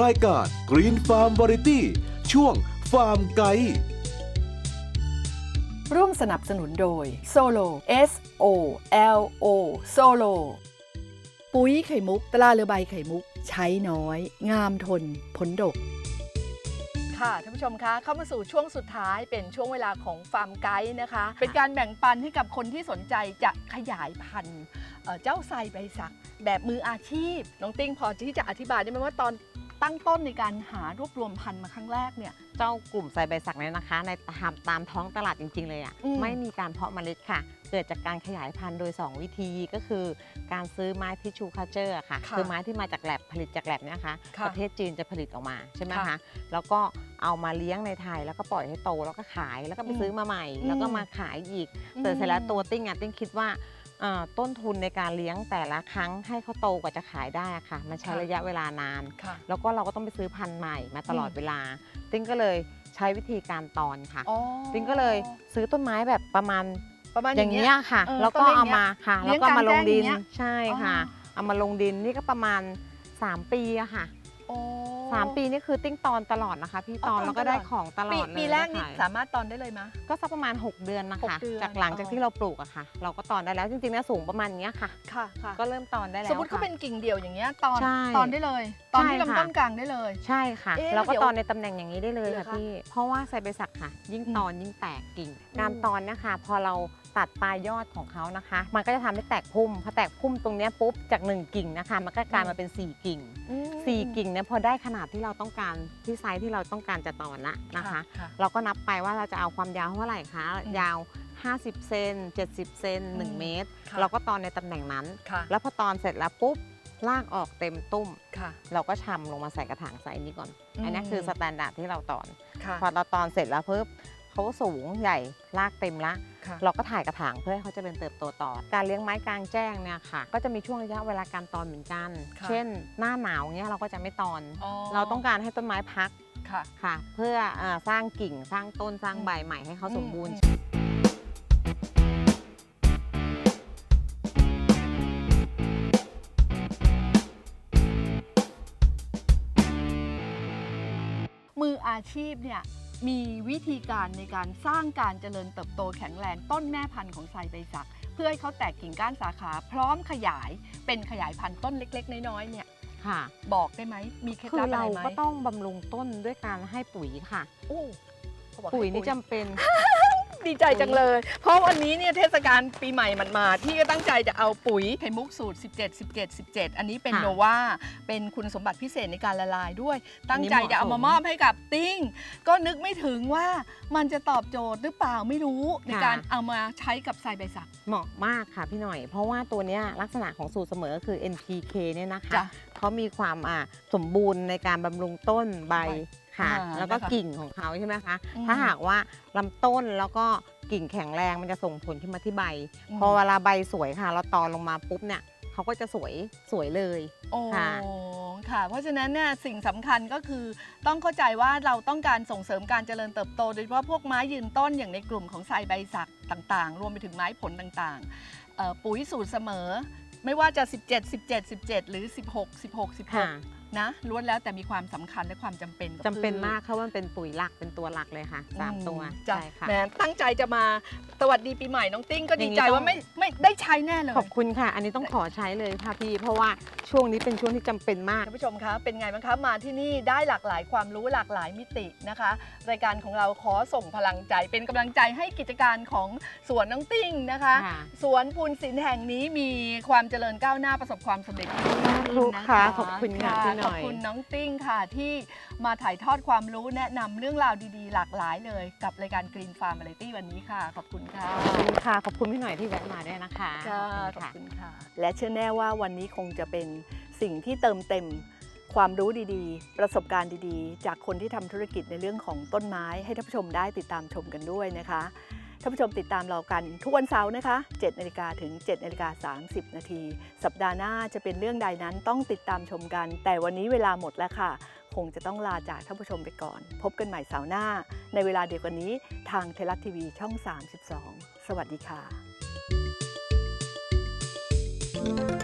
รายการ Green Farm Variety ช่วงฟาร์มไกด์ร่วมสนับสนุนโดย Solo S O L O Solo ปุ๋ยไข่มุกตราเรือใบไข่มุก ใช้น้อย งามทนผลดก ค่ะท่านผู้ชมคะเข้ามาสู่ช่วงสุดท้ายเป็นช่วงเวลาของฟาร์มไกด์นะคะ เป็นการแบ่งปันให้กับคนที่สนใจจะขยายพันธุ์เอ่อเจ้าไซใบสัก แบบมืออาชีพ น้องติ้งพอที่จะอธิบายได้ไหมว่าตอน ตั้งต้นในการหารวบรวมพันธุ์มาครั้งแรกเนี่ย เจ้ากลุ่มไซใบสักเนี่ยนะคะ ในตามตามท้องตลาดจริง ๆ เลยอะ่ะอืม ไม่มีการเพาะเมล็ดค่ะ เกิดจากการขยายพันธุ์โดย 2 วิธีก็คือการซื้อไม้ทิชชูคัลเจอร์ค่ะ ค่ะคือไม้ที่มาจากแลบผลิตจากแลบเนี่ยนะคะค่ะประเทศจีนจะผลิตออกมาใช่ไหมค่ะคะแล้วก็เอามาเลี้ยงในไทยแล้วก็ปล่อยให้โตแล้วก็ขายแล้วก็ไปอืมซื้อมาใหม่อืมแล้วก็มาขายอีกแต่เสร็จแล้วตัวติ้งอะติ้งคิดว่าเอ่อ ต้นทุนในการเลี้ยงแต่ละครั้งให้เขาโตกว่าจะขายได้อะค่ะ มันใช้ค่ะระยะเวลานานค่ะแล้วก็เราก็ต้องไปซื้อพันธุ์ใหม่มาตลอดอืมเวลา ติ้งก็เลยใช้วิธีการตอนค่ะอ๋อติ้งก็เลยซื้อต้นไม้แบบประมาณประมาณออย่าย่างงเงี้เงี้ยยค่ะเออแล้วก็ต้นเล็กเอาเนี้ยมาค่ะเลี้แล้ยงวก็มาลงดินกลางแจ้งอย่างเงี้ยใช่ค่ะอ๋อเอามาลงดินนี่ก็ประมาณ 3 ปีอะค่ะโอ้ สามปีนี่คือติ้งตอนตลอดนะคะ พี่อ๋อตอนตอนแล้วก็ได้ตลอดของตลอปีดเลยปีแรกนี่ได้ขายสามารถตอนได้เลยมะ ก็สักประมาณ 6 เดือนนะคะหกเดือนจากหลังจากอ๋อที่เราปลูกอะค่ะ เราก็ตอนได้แล้วจริงๆนะสูงประมาณเนี้ยค่ะ ค่ะค่ะก็เริ่มตอนได้แล้วสมมติเขาค่ะเป็นกิ่งเดี่ยวอย่างเงี้ยตอนใช่ตอนได้เลย ตอนที่ใช่ค่ะลำต้นกลางได้เลย ใช่ค่ะเอ๊ะเราก็เดี๋ยวตอนในตำแหน่งอย่างนี้ได้เลยเหรอค่ะคะพี่เพราะว่าไซเบสักค่ะ ยิ่งอืมตอนยิ่งแตกกิ่งอืมการตอนเนะคะ พอเรา ตัดปลายยอดของเขานะคะ มันก็จะทำให้แตกพุ่มพอแตกพุ่มตรงเนี้ยปุ๊บจากหนึ่งกิ่งนะคะ มันก็กลายมาเป็นสี่กิ่งอืมสี่กิ่งเนี่ยพอได้ขนาดที่เราต้องการที่ไซส์ที่เราต้องการจะตอนละนะคะค่ะเราก็นับไปว่าเราจะเอาความยาวเท่าไหร่คะอืมยาว50 เซน70 เซนอืม1เมตรค่ะเราก็ตอนในตำแหน่งนั้นค่ะแล้วพอตอนเสร็จแล้วปุ๊บลากออกเต็มตุ้มค่ะเราก็ชำลงมาใส่กระถางไซส์นี้ก่อนอืมอันนี้คือสแตนดาร์ดที่เราตอนค่ะพอเราตอนเสร็จแล้วปุ๊บ เขาก็สูงใหญ่ลากเต็มละ ค่ะ เราก็ถ่ายกระถางเพื่อให้เขาเจะเป็นเติบโตต่อ การเลี้ยงไม้กลางแจ้งเนี่ยค่ะ ก็จะมีช่วงระยะเวลาการตอนเหมือนกัน ค่ะ เช่น หน้าหนาวเนี่ยเราก็จะไม่ตอนอ๋อเราต้องการให้ต้นไม้พักค่ะ ค่ะ เพื่อเออสร้างกิ่งสร้างต้นสร้างอืมใบใหม่ให้เขาสมบูรณ์ อืม มืออาชีพเนี่ย มีวิธีการในการสร้างการเจริญเติบโตแข็งแรงต้นแม่พันธุ์ของไซใบสัก เพื่อให้เขาแตกกิ่งก้านสาขา พร้อมขยายเป็นขยายพันธุ์ต้นเล็ก ๆ น้อยๆเนี่ยค่ะ บอกได้ไหมมีเคล็ดคืลัอบอะไรเราไหมก็ต้องบำรุงต้นด้วยการให้ปุ๋ยค่ะ โอ้เขาบอกให้ปุ๋ยนี่จำเป็น ดีใจจังเลย เพราะวันนี้เนี่ยเทศกาลปีใหม่มันมา ที่ก็ตั้งใจจะเอาปุ๋ยไข่มุกสูตร 17 17 17 อันนี้เป็นค่ะโนวาเป็นคุณสมบัติพิเศษในการละลายด้วย ตั้งใจอันนี้เหมาะจะเอามามอบให้กับติ้ง ก็นึกไม่ถึงว่ามันจะตอบโจทย์หรือเปล่าไม่รู้ในการเอามาใช้กับไซใบสัก เหมาะมากค่ะพี่หน่อย เพราะว่าตัวเนี้ยลักษณะของสูตรเสมอก็คือ NPK เนี่ยนะคะจ้ะเขามีความอ่าสมบูรณ์ในการบำรุงต้นใบ ค่ะ อ่าแล้วก็นะคะกิ่งของเขาใช่ไหมคะอืม ถ้าหากว่าลำต้นแล้วก็กิ่งแข็งแรงมันจะส่งผลขึ้นมาที่ใบอืมพอเวลาใบสวยค่ะ เราตอนลงมาปุ๊บเนี่ยเขาก็จะสวยสวยเลย โอ้ค่ะ ค่ะ เพราะฉะนั้นเนี่ยสิ่งสำคัญก็คือต้องเข้าใจว่าเราต้องการส่งเสริมการเจริญเติบโต โดยเฉพาะพวกไม้ยืนต้นอย่างในกลุ่มของไซใบสักต่างๆ รวมไปถึงไม้ผลต่างๆเอ่อปุ๋ยสูตรเสมอ ไม่ว่าจะ 17 17 17 หรือ 16 16 ค่ะ 16 นะล้วนแล้วแต่มีความสำคัญและความจำเป็นกับจำเป็นพืชมากเพราะว่ามันเป็นปุ๋ยหลักเป็นตัวหลักเลยค่ะสามอืตัวจ้ะใช่ค่ะ แหมตั้งใจจะมาสวัสดีปีใหม่น้องติ้งก็อดีย่างนี้ใจต้องว่าไม่ไม่ได้ใช้แน่เลยขอบคุณค่ะ อันนี้ต้องขอใช้เลยค่ะพี่ เพราะว่าช่วงนี้เป็นช่วงที่จำเป็นมาก ท่านผู้ชมคะเป็นไงบ้างคะมาที่นี่ได้หลากหลายความรู้หลากหลายมิตินะคะ รายการของเราขอส่งพลังใจ เป็นกำลังใจให้กิจการของสวนน้องติ้งนะคะ ค่ะ สวนพูนศิลป์แห่งนี้มีความเจริญก้าวหน้าประสบความสำเร็จยิ่งขึ้นนะค่ะคะขอบคุณค่ะพี่หน่อยขอบคุณน้องติ้งค่ะ ที่มาถ่ายทอดความรู้แนะนำเรื่องราวดีๆ หลากหลายเลย กับรายการ Green Farm Variety วันนี้ค่ะ ขอบคุณค่ะขอบคุณค่ะ ขอบคุณพี่หน่อยที่แวะมาด้วยนะคะค่ะขขออบบคุคุณณค่ะค่ะ และเชื่อแน่ว่าวันนี้คงจะเป็นสิ่งที่เติมเต็มความรู้ดีๆ ประสบการณ์ดีๆ จากคนที่ทำธุรกิจในเรื่องของต้นไม้ ให้ท่านผู้ชมได้ติดตามชมกันด้วยนะคะ ท่านผู้ชมติดตามเรากันทุกวันเสาร์นะคะ7นาฬิกาถึง7นาฬิกา30 นาที สัปดาห์หน้าจะเป็นเรื่องใดนั้นต้องติดตามชมกัน แต่วันนี้เวลาหมดแล้วค่ะ คงจะต้องลาจากท่านผู้ชมไปก่อน พบกันใหม่เสาร์หน้า ในเวลาเดียวกันนี้ทางเทลัฐทีวีช่อง 32 สวัสดีค่ะ